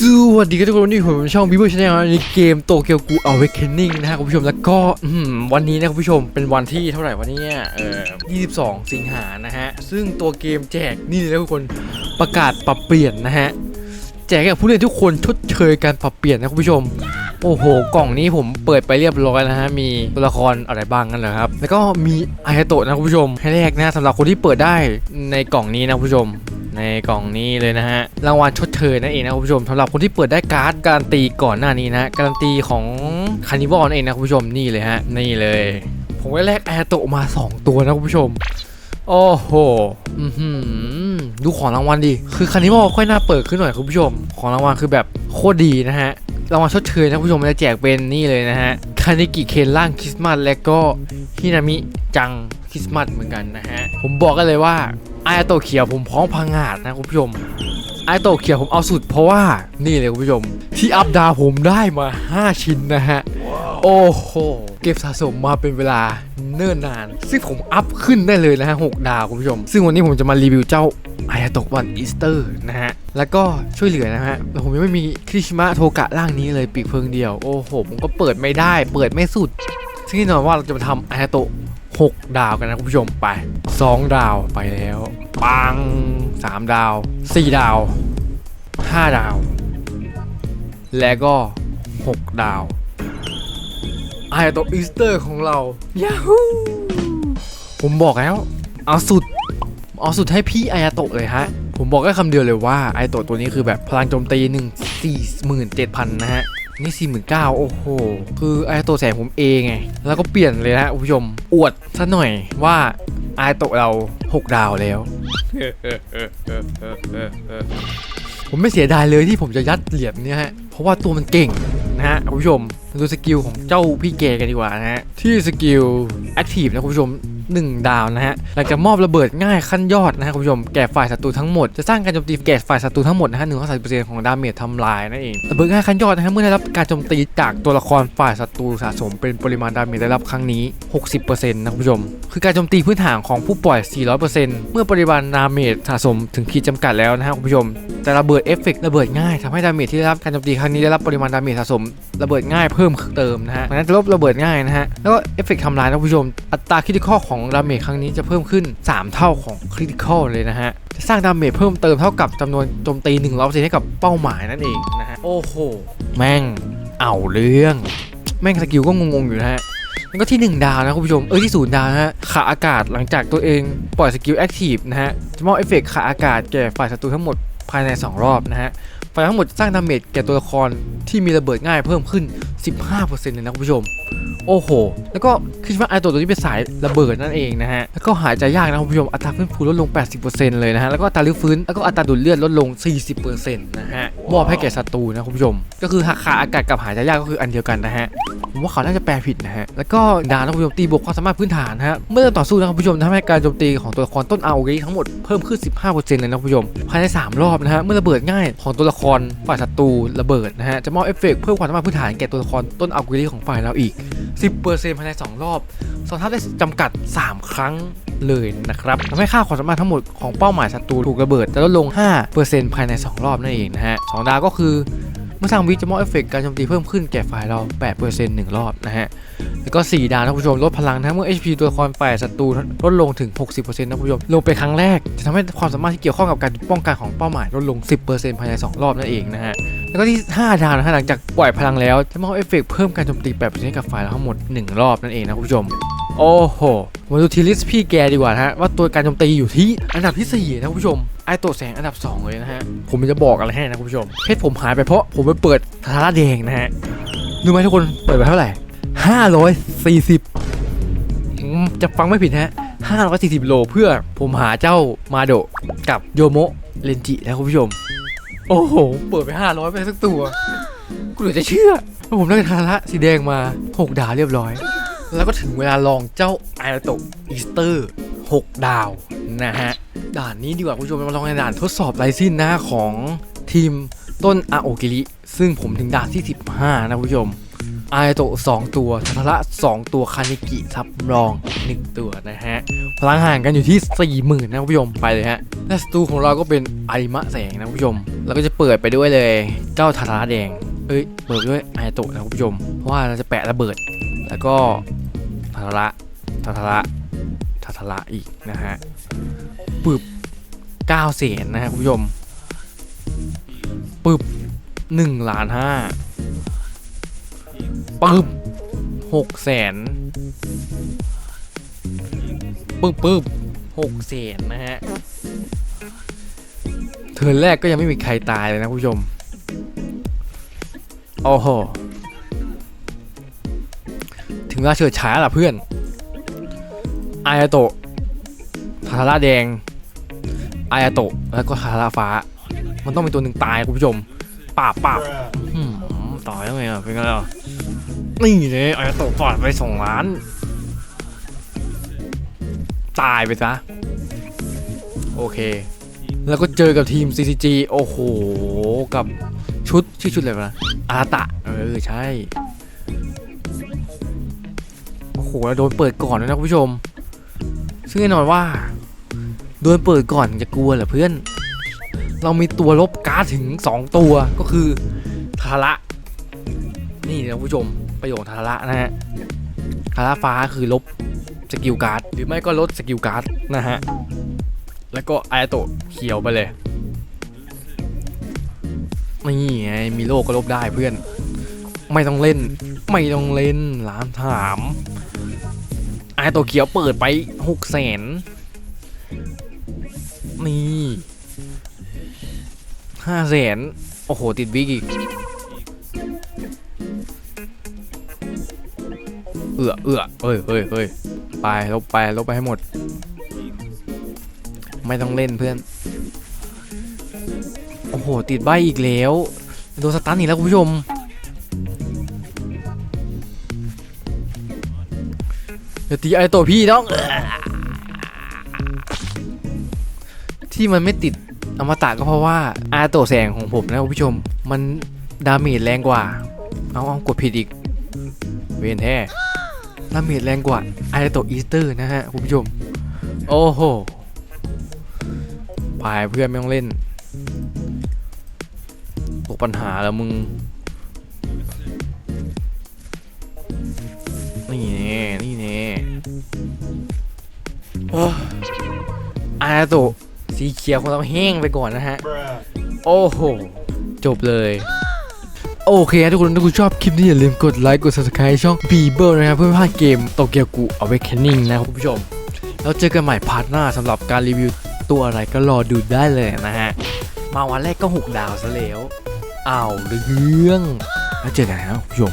สวัสดีครับทุกคนนี่ผมช่องบิวชาแนลในเกมโตเกียวกูเอาเวคเคนนิ่งนะครับคุณผู้ชมแล้วก็วันนี้นะคุณผู้ชมเป็นวันที่เท่าไหร่วันนี้เออ22 สิงหานะฮะ ซึ่งตัวเกมแจกนี่เลยนะทุกคนประกาศปรับเปลี่ยนนะฮะ แจกกับผู้เล่นทุกคนชดเชยการปรับเปลี่ยนนะคุณผู้ชม โอ้โห กล่องนี้ผมเปิดไปเรียบร้อยแล้วนะฮะ มีตัวละครอะไรบ้างกันเหรอครับ แล้วก็มีไอายาโตะนะคุณผู้ชมให้แรกนะสำหรับคนที่เปิดได้ในกล่องนี้นะคุณผู้ชม ในกล่องนี้เลยนะฮะรางวัลชดเชยนั่นเองนะคุณผู้ชมสำหรับคนที่เปิดได้การ์ดการันตีก่อนหน้านี้นะการันตีของคานิวอลเองนะคุณผู้ชมนี่เลยฮะนี่เลย ผมได้แลกแอายาโตมา 2 ตัวนะคุณผู้ชมโอ้โหอือหือดูของรางวัลดิคือคันนี้บอกค่อยน่าเปิดขึ้นหน่อยคุณผู้ชม ของรางวัลคือแบบโคตรดีนะฮะ รางวัลชดเชยนะคุณผู้ชมมันจะแจกเป็นนี่เลยนะฮะ คานิกิเคนร่างคริสต์มาสและก็ฮินามิจังคริสต์มาสเหมือนกันนะฮะ ผมบอกกันเลยว่า ไอโตเขียวผมพร้อมพังงาดนะคุณผู้ชมไอโตเขียวผมเอาสุดเพราะว่านี่เลยคุณผู้ชม ที่อัพดาวผมได้มา 5 ชิ้นนะฮะ โอ้โห เก็บสะสมมาเป็นเวลาเนิ่นนาน ซึ่งผมอัพขึ้นได้เลยนะฮะหกดาวคุณผู้ชม ซึ่งวันนี้ผมจะมารีวิวเจ้าไอโตะวันอีสเตอร์นะฮะ แล้วก็ช่วยเหลือนะฮะแต่ผมยังไม่มีคริชมะโทกะร่างนี้เลยปีกเพิงเดียว โอ้โห ผมก็เปิดไม่ได้ เปิดไม่สุด ซึ่งแน่นอนว่าเราจะมาทำไอโตะ6ดาวกันนะคุณผู้ชมไป 2ดาวไปแล้วปัง3ดาว4ดาว5ดาว และก็6ดาวไอโตอีสเตอร์ของเรายาฮูผมบอกแล้ว เอาสุด เอาสุดให้พี่ไอายาโตะเลยฮะ ผมบอกแค่คำเดียวเลยว่าไอโตะตัวนี้คือแบบพลังโจมตีหนึ่งสี่หมื่นเจ็ดพันนะฮะนี่สี่หมื่นเก้าโอ้โห คือไอโตะแสงผมเองไง แล้วก็เปลี่ยนเลยนะฮะคุณผู้ชม อวดซะหน่อยว่า ไอโตะเรา 6 ดาวแล้ว ผมไม่เสียดายเลยที่ผมจะยัดเหรียญเนี่ยฮะ เพราะว่าตัวมันเก่งนะฮะคุณผู้ชมดูสกิลของเจ้าพี่เกกันดีกว่านะฮะ ที่สกิลแอคทีฟนะคุณผู้ชม 1 ดาวนะฮะหลังจากมอบระเบิดง่ายขั้นยอดนะฮะคุณผู้ชมแก่ฝ่ายศัตรูทั้งหมดจะสร้างการโจมตีแก่ฝ่ายศัตรูทั้งหมดนะฮะหนึ่งร้อยสามสิบเปอร์เซ็นต์ของดาเมจทำลายนั่นเองระเบิดง่ายขั้นยอดนะฮะเมื่อได้รับการโจมตีจากตัวละครฝ่ายศัตรูสะสมเป็นปริมาณดาเมจได้รับครั้งนี้ 60%นะคุณผู้ชม คือการโจมตีพื้นฐานของผู้ปล่อย 400%เมื่อปริมาณดาเมจสะสมถึงขีดจำกัดแล้วนะฮะคุณผู้ชมแต่ระเบิดเอฟเฟกต์ระเบิดง่ายทำให้ดาเมจที่ได้รับการโจมตีครั้งนี้ได้รับปริมาณดาเมจสะสมระเบิดง่ายเพิ่มเติมนะฮะเพราะนั้นจะลบระเบิดง่ายนะฮะแล้วก็เอฟเฟกต์ทำลายนะคุณผู้ชมอัตราคริติคอลของดาเมจครั้งนี้จะเพิ่มขึ้น 3 เท่าของคริติคอลเลยนะฮะ จะสร้างดาเมจเพิ่มเติมเท่ากับจำนวนโจมตี100%ให้กับเป้าหมายนั่นเองนะฮะ โอ้โห แม่งเอาเรื่อง แม่งสกิลก็งงๆอยู่นะฮะแล้วก็ที่ 1 ดาวนะคุณผู้ชม เออที่0ดาวนะฮะขาอากาศหลังจากตัวเองปล่อยสกิลแอคทีฟนะฮะจะมอบเอฟเฟกต์ขาอากาศแก่ฝ่ายศัตรูทั้งหมดภายใน 2 รอบนะฮะฝ่ายทั้งหมดสร้างดาเมจแก่ตัวละครที่มีระเบิดง่ายเพิ่มขึ้น 15%เลยนะคุณผู้ชม โอ้โห แล้วก็คือว่าไอตัวตัวนี้เป็นสายระเบิดนั่นเองนะฮะ แล้วก็หายใจยากนะคุณผู้ชม อัตราฟื้นฟูลดลง 80%เลยนะฮะ แล้วก็อัตราลื้อฟื้น แล้วก็อัตราดูดเลือดลดลง 40%นะฮะ มอบให้แก่ศัตรูนะคุณผู้ชม ก็คือหักขาอากาศกับหายใจยากก็คืออันเดียวกันนะฮะ ผมว่าเขาน่าจะแปลผิดนะฮะ แล้วก็ดาวนะคุณผู้ชมตีบวกความสามารถพื้นฐานนะฮะ เมื่อต่อสู้นะคุณผู้ชมทำให้การโจมตีของตัวละครต้น ROG ทั้งหมดเพิ่มขึ้น 15%เลยนะคุณผู้ชม ภายใน 3 รอบนะฮะ เมื่อระเบิดง่ายของตัวละครฝ่ายศัตรูระเบิดนะฮะ จะมอบเอฟเฟกต์เพิ่มความสามารถพื้นฐานแก่ตัวละครต้น ROG ของฝ่ายเราอีก 10%ภายใน 2 รอบสองทัพได้จำกัด 3 ครั้งเลยนะครับทำให้ค่าความสามารถทั้งหมดของเป้าหมายศัตรูถูกระเบิดจะลดลง 5%ภายใน 2 รอบนั่นเองนะฮะสองดาวก็คือ เมื่อสร้างวิจะมอบเอฟเฟกต์การโจมตีเพิ่มขึ้นแก่ฝ่ายเรา8%หนึ่งรอบนะฮะ แล้วก็ 4 ดาวนะคุณผู้ชมลดพลังนะเมื่อ HP ตัวละครฝ่ายศัตรูลดลงถึง 60%นะคุณผู้ชม ลงไปครั้งแรก จะทำให้ความสามารถที่เกี่ยวข้องกับการป้องกันของเป้าหมายลดลง 10%ภายใน 2 รอบนั่นเองนะฮะ แล้วก็ที่ 5 ดาวนะฮะหลังจากปล่อยพลังแล้วจะมอบเอฟเฟกต์เพิ่มการโจมตี 8%กับฝ่ายเราทั้งหมด 1 รอบนั่นเองนะคุณผู้ชม โอ้โหมาดูทีลิสพี่แกดีกว่านะฮะว่าตัวการโจมตีอยู่ที่อันดับที่4นะคุณผู้ชมไอตัวแสงอันดับ 2 เลยนะฮะ ผมจะบอกอะไรให้นะคุณผู้ชมเพชรผมหายไปเพราะผมไปเปิดทาร่าแดงนะฮะรู้ไหมทุกคนเปิดไปเท่าไหร่ 540อืมจะฟังไม่ผิดนะฮะ 540 โลเพื่อผมหาเจ้ามาโดกับโยโมะเลนจินะคุณผู้ชม โอ้โห เปิดไป 500 ไปสักตัว กูเหลือจะเชื่อว่าผมได้ทาระสีแดงมา 6 ดาวเรียบร้อย แล้วก็ถึงเวลาลองเจ้าไอรโตอีสเตอร์6 ดาวนะฮะ ด่านนี้ดีกว่าคุณผู้ชมมาลองในด่านทดสอบไลซินนะของทีมต้นอาโอกิริซึ่งผมถึงด่านที่ 15 นะคุณผู้ชมไอโตสองตัวทาทระสองตัวคานิกิทับรองหนึ่งตัวนะฮะ พลังห่างกันอยู่ที่ 40,000 นะคุณผู้ชมไปเลยฮะและศัตรูของเราก็เป็นไอมะแสงนะคุณผู้ชม แล้วก็จะเปิดไปด้วยเลยเจ้าทาราแดงเอ้ยเปิดด้วยไอโตนะคุณผู้ชม เพราะว่าเราจะแปะระเบิด แล้วก็ ทาระทาทาระทาทาระอีกนะฮะปึบเก้าเศษนะฮะคุณผู้ชมปึบหนึ่งล้านห้าปึบหกแสนปึบปึบหกเศษนะฮะเทิร์นแรกก็ยังไม่มีใครตายเลยนะคุณผู้ชมโอ้โห ถึงเวลาเฉิดฉายล่ะเพื่อนอายาโตะทาราแดงอายาโตะแล้วก็ทาราฟ้า มันต้องเป็นตัวหนึ่งตายคุณผู้ชมปาบปาบต่อยยังไงอะเป็นไงล่ะนี่เลยอายาโตะปอดไปสองล้าน ตายไปซะโอเค แล้วก็เจอกับทีม CCG โอ้โห กับชุดชื่อชุดอะไรวะนะอาราตะ เออ ใช่ โอ้โหแล้วโดนเปิดก่อนด้วนะคุณผู้ชม ซึ่งแน่นอนว่า โดนเปิดก่อนจะกลัวเหรอเพื่อน เรามีตัวลบการ์ดถึง 2 ตัวก็คือทาระ นี่นะคุณผู้ชมประโยชน์ทาระนะฮะทาระฟ้าคือลบสกิลการ์ดหรือไม่ก็ลดสกิลการ์ดนะฮะ แล้วก็ไอโตะเขียวไปเลยนี่ไงมีโลกก็ลบได้เพื่อน ไม่ต้องเล่น ไม่ต้องเล่นล้านถาม ไอโตะเขียวเปิดไปหกแสนนี่ห้าแสนโอ้โห ติดวิกอีก เอือเอือเอ้ยเอ้ยเอ้ยไปลบไปลบไปให้หมด ไม่ต้องเล่นเพื่อน โอ้โห ติดใบอีกแล้ว โดนสตันอีกแล้วคุณผู้ชม เดี๋ยวตีไอตัวพี่น้องอที่มันไม่ติดอมตะก็เพราะว่าอาโตแสงของผมนะคุณผู้ชม มันดาเมจแรงกว่า เอาเอากดผิดอีก เวนแท้ดาเมจแรงกว่าไอโตอีสเตอร์นะฮะคุณผู้ชม โอ้โหพายเพื่อนไม่ต้องเล่นตกปัญหาแล้วมึง โอ้ไอโตสีเขียวคงต้องแห้งไปก่อนนะฮะ โอ้โห จบเลยโอเคครับทุกคนถ้าคุณชอบคลิปนี้อย่าลืมกดไลค์กด subscribe ช่อง b ีเบิลนะครับ เพื่อไม่พลาดเกมโตเกียวกุ Awakening นะครับคุณผู้ชม แล้วเจอกันใหม่พาร์ทหน้าสำหรับการรีวิวตัวอะไรก็รอดูได้เลยนะฮะ มาวันแรกก็ 6 ดาวซะแล้วอ้าวเรื่อง แล้วเจอกันนะครับคุณผู้ชม